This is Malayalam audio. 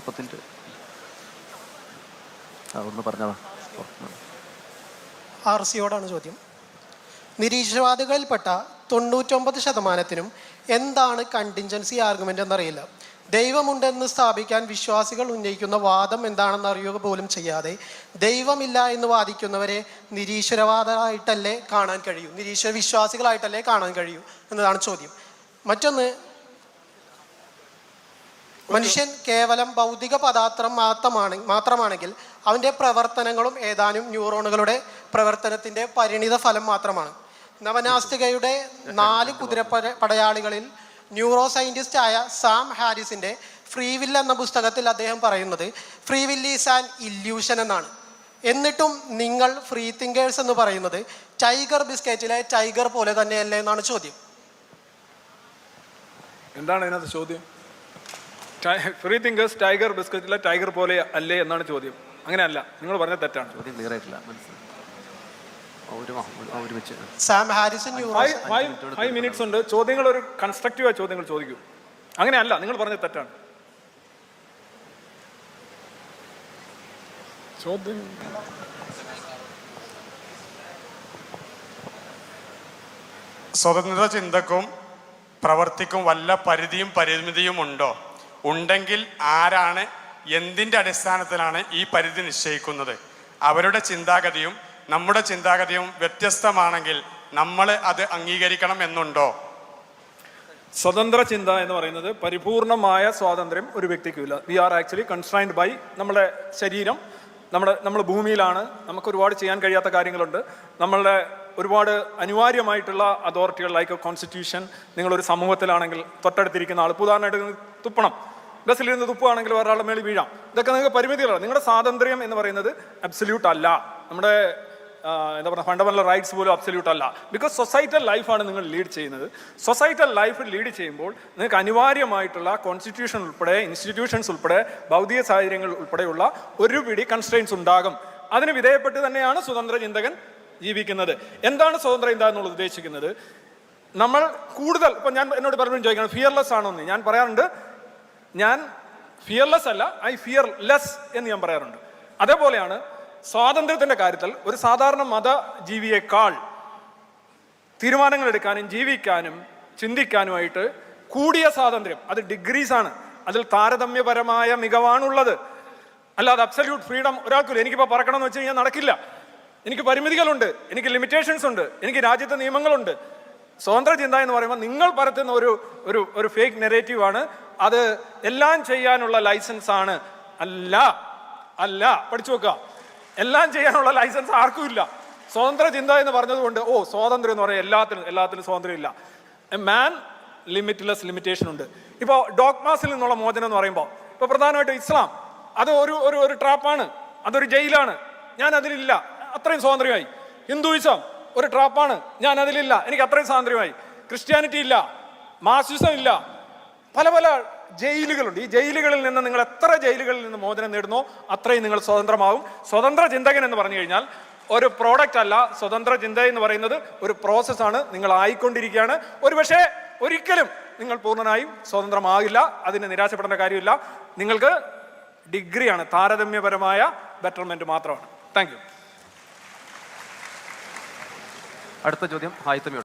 പത്തിന്റെ ഒന്ന് പറഞ്ഞതാ ആർ സിയോടാണ് ചോദ്യം. നിരീശ്വരവാദികളിൽപ്പെട്ട തൊണ്ണൂറ്റൊമ്പത് ശതമാനത്തിനും എന്താണ് കണ്ടിൻജൻസി ആർഗ്യുമെന്റ് എന്നറിയില്ല. ദൈവമുണ്ടെന്ന് സ്ഥാപിക്കാൻ വിശ്വാസികൾ ഉന്നയിക്കുന്ന വാദം എന്താണെന്ന് അറിയുക പോലും ചെയ്യാതെ ദൈവമില്ല എന്ന് വാദിക്കുന്നവരെ നിരീശ്വരവാദമായിട്ടല്ലേ കാണാൻ കഴിയൂ? നിരീശ്വര വിശ്വാസികളായിട്ടല്ലേ കാണാൻ കഴിയൂ എന്നതാണ് ചോദ്യം. മറ്റൊന്ന് മനുഷ്യൻ കേവലം ഭൗതിക പദാർത്ഥം മാത്രമാണ് മാത്രമാണെങ്കിൽ അവന്റെ പ്രവർത്തനങ്ങളും ഏതാനും ന്യൂറോണുകളുടെ പ്രവർത്തനത്തിന്റെ പരിണിത ഫലം മാത്രമാണ്. നവനാസ്തികയുടെ നാല് കുതിര പടയാളികളിൽ ന്യൂറോ സയന്റിസ്റ്റ് ആയ സാം ഹാരിസിന്റെ ഫ്രീ വിൽ എന്ന പുസ്തകത്തിൽ അദ്ദേഹം പറയുന്നത് ഫ്രീ വില്ല് ഈസ് ആൻ ഇല്യൂഷൻ എന്നാണ്. എന്നിട്ടും നിങ്ങൾ ഫ്രീ തിങ്കേഴ്സ് എന്ന് പറയുന്നത് ടൈഗർ ബിസ്ക്കറ്റിലെ ടൈഗർ പോലെ തന്നെയല്ലേ എന്നാണ് ചോദ്യം. എന്താണ് ഇതിനകത്ത് ചോദ്യം? ഫ്രീ തിങ്കേഴ്സ് ടൈഗർ ബിസ്ക്കറ്റിലെ ടൈഗർ പോലെ അല്ലേ എന്നാണ് ചോദ്യം. അങ്ങനെയല്ല നിങ്ങൾ പറഞ്ഞ തെറ്റാണ്. ചോദ്യം ക്ലിയർ ആയിട്ടില്ല. ഫൈവ് മിനിറ്റ്സ് ഉണ്ട്. ചോദ്യങ്ങൾ ഒരു കൺസ്ട്രക്റ്റീവായ ചോദ്യങ്ങൾ ചോദിക്കൂ. അങ്ങനെയല്ല നിങ്ങൾ പറഞ്ഞ തെറ്റാണ്. ചോദ്യം. സ്വതന്ത്ര ചിന്തക്കും പ്രവർത്തിക്കും വല്ല പരിധിയും പരിമിതിയും ഉണ്ടോ? ഉണ്ടെങ്കിൽ ആരാണ് എന്തിന്റെ അടിസ്ഥാനത്തിലാണ് ഈ പരിധി നിശ്ചയിക്കുന്നത്? അവരുടെ ചിന്താഗതിയും നമ്മുടെ ചിന്താഗതിയും വ്യത്യസ്തമാണെങ്കിൽ നമ്മൾ അത് അംഗീകരിക്കണം എന്നുണ്ടോ? സ്വതന്ത്ര ചിന്ത എന്ന് പറയുന്നത് പരിപൂർണമായ സ്വാതന്ത്ര്യം ഒരു വ്യക്തിക്കുമില്ല we are actually constrained by നമ്മുടെ ശരീരം നമ്മുടെ നമ്മൾ ഭൂമിയിലാണ്. നമുക്ക് ഒരുപാട് ചെയ്യാൻ കഴിയാത്ത കാര്യങ്ങളുണ്ട്. നമ്മളുടെ ഒരുപാട് അനിവാര്യമായിട്ടുള്ള അതോറിറ്റികൾ ലൈക്ക് കോൺസ്റ്റിറ്റ്യൂഷൻ നിങ്ങളൊരു സമൂഹത്തിലാണെങ്കിൽ തൊട്ടടുത്തിരിക്കുന്ന ആൾ ഉദാഹരണമായിട്ട് തുപ്പണം. ബസ്സിലിരുന്ന് തുപ്പുകയാണെങ്കിൽ ഒരാളുടെ മേളിൽ വീഴാം. ഇതൊക്കെ നിങ്ങൾക്ക് പരിമിതികളാണ്. നിങ്ങളുടെ സ്വാതന്ത്ര്യം എന്ന് പറയുന്നത് അബ്സല്യൂട്ട് അല്ല. നമ്മുടെ എന്താ പറയുക ഫണ്ടമെന്റൽ റൈറ്റ്സ് പോലും അബ്സല്യൂട്ട് അല്ല. ബിക്കോസ് സൊസൈറ്റൽ ലൈഫാണ് നിങ്ങൾ ലീഡ് ചെയ്യുന്നത്. സൊസൈറ്റൽ ലൈഫ് ലീഡ് ചെയ്യുമ്പോൾ നിങ്ങൾക്ക് അനിവാര്യമായിട്ടുള്ള കോൺസ്റ്റിറ്റ്യൂഷൻ ഉൾപ്പെടെ ഇൻസ്റ്റിറ്റ്യൂഷൻസ് ഉൾപ്പെടെ ഭൗതിക സാഹചര്യങ്ങൾ ഉൾപ്പെടെയുള്ള ഒരു പിടി കൺസ്ട്രെയിൻസ് ഉണ്ടാകും. അതിന് വിധേയപ്പെട്ട് തന്നെയാണ് സ്വതന്ത്ര ചിന്തകൻ ജീവിക്കുന്നത്. എന്താണ് സ്വതന്ത്ര ചിന്ത എന്നുള്ളത് ഉദ്ദേശിക്കുന്നത്? നമ്മൾ കൂടുതൽ ഇപ്പം ഞാൻ എന്നോട് പറഞ്ഞു ചോദിക്കണം. ഫിയർലെസ് ആണോ എന്ന് ഞാൻ പറയാറുണ്ട്. ഞാൻ ഫിയർലെസ് അല്ല ഐ ഫിയർ ലെസ് എന്ന് ഞാൻ പറയാറുണ്ട്. അതേപോലെയാണ് സ്വാതന്ത്ര്യത്തിന്റെ കാര്യത്തിൽ ഒരു സാധാരണ മത ജീവിയേക്കാൾ തീരുമാനങ്ങൾ എടുക്കാനും ജീവിക്കാനും ചിന്തിക്കാനുമായിട്ട് കൂടിയ സ്വാതന്ത്ര്യം അത് ഡിഗ്രീസ് ആണ്. അതിൽ താരതമ്യപരമായ മികവാണുള്ളത്. അല്ലാതെ അബ്സല്യൂട്ട് ഫ്രീഡം ഒരാൾക്കില്ല എനിക്കിപ്പോൾ പറക്കണം എന്ന് വെച്ച് കഴിഞ്ഞാൽ നടക്കില്ല. എനിക്ക് പരിമിതികളുണ്ട് എനിക്ക് ലിമിറ്റേഷൻസ് ഉണ്ട് എനിക്ക് രാജ്യത്തെ നിയമങ്ങളുണ്ട്. സ്വതന്ത്ര ചിന്ത എന്ന് പറയുമ്പോൾ നിങ്ങൾ പരത്തുന്ന ഒരു ഒരു ഒരു ഫേക്ക് നെറേറ്റീവാണ് അത് എല്ലാം ചെയ്യാനുള്ള ലൈസൻസ് ആണ്. അല്ല അല്ല പഠിച്ചു വെക്കുക. എല്ലാം ചെയ്യാനുള്ള ലൈസൻസ് ആർക്കും ഇല്ല. സ്വതന്ത്ര ചിന്ത എന്ന് പറഞ്ഞതുകൊണ്ട് ഓ സ്വാതന്ത്ര്യം എന്ന് പറയാം എല്ലാത്തിനും എല്ലാത്തിനും സ്വാതന്ത്ര്യം ഇല്ല. മാൻ ലിമിറ്റ്ലെസ് ലിമിറ്റേഷൻ ഉണ്ട്. ഇപ്പോൾ ഡോക്മാസിൽ നിന്നുള്ള മോചനം എന്ന് പറയുമ്പോൾ ഇപ്പോൾ പ്രധാനമായിട്ടും ഇസ്ലാം. അത് ഒരു ഒരു ഒരു ട്രാപ്പാണ് അതൊരു ജയിലാണ്. ഞാൻ അതിലില്ല. അത്രയും സ്വാതന്ത്ര്യമായി. ഹിന്ദുയിസം ഒരു ട്രാപ്പാണ് ഞാൻ അതിലില്ല. എനിക്ക് അത്രയും സ്വാതന്ത്ര്യമായി. ക്രിസ്ത്യാനിറ്റി ഇല്ല. മാസിസം ഇല്ല. പല പല ജയിലുകളുണ്ട്. ഈ ജയിലുകളിൽ നിന്ന് നിങ്ങൾ എത്ര ജയിലുകളിൽ നിന്ന് മോചനം നേടുന്നോ അത്രയും നിങ്ങൾ സ്വതന്ത്രമാവും. സ്വതന്ത്ര ചിന്തകൻ എന്ന് പറഞ്ഞു കഴിഞ്ഞാൽ ഒരു പ്രോഡക്റ്റ് അല്ല. സ്വതന്ത്ര ചിന്ത എന്ന് പറയുന്നത് ഒരു പ്രോസസ്സാണ് നിങ്ങൾ ആയിക്കൊണ്ടിരിക്കുകയാണ്. ഒരു പക്ഷേ ഒരിക്കലും നിങ്ങൾ പൂർണനായും സ്വതന്ത്രമാകില്ല. അതിന് നിരാശപ്പെടേണ്ട കാര്യമില്ല. നിങ്ങൾക്ക് ഡിഗ്രിയാണ്. താരതമ്യപരമായ ബെറ്റർമെന്റ് മാത്രമാണ്. താങ്ക് യു അടുത്ത ചോദ്യം ഹായ്ത്തമിയോട്